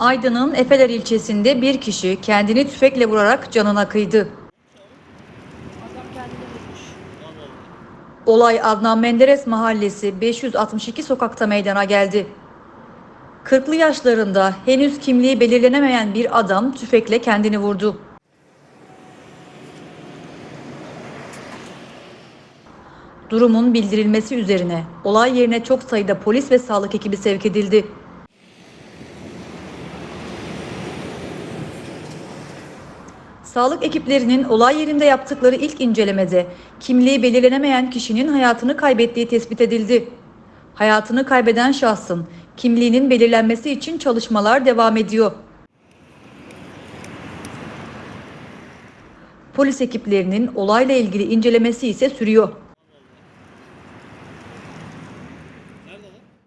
Aydın'ın Efeler ilçesinde bir kişi kendini tüfekle vurarak canına kıydı. Olay Adnan Menderes Mahallesi 562 sokakta meydana geldi. 40'lı yaşlarında henüz kimliği belirlenemeyen bir adam tüfekle kendini vurdu. Durumun bildirilmesi üzerine olay yerine çok sayıda polis ve sağlık ekibi sevk edildi. Sağlık ekiplerinin olay yerinde yaptıkları ilk incelemede kimliği belirlenemeyen kişinin hayatını kaybettiği tespit edildi. Hayatını kaybeden şahsın kimliğinin belirlenmesi için çalışmalar devam ediyor. Polis ekiplerinin olayla ilgili incelemesi ise sürüyor.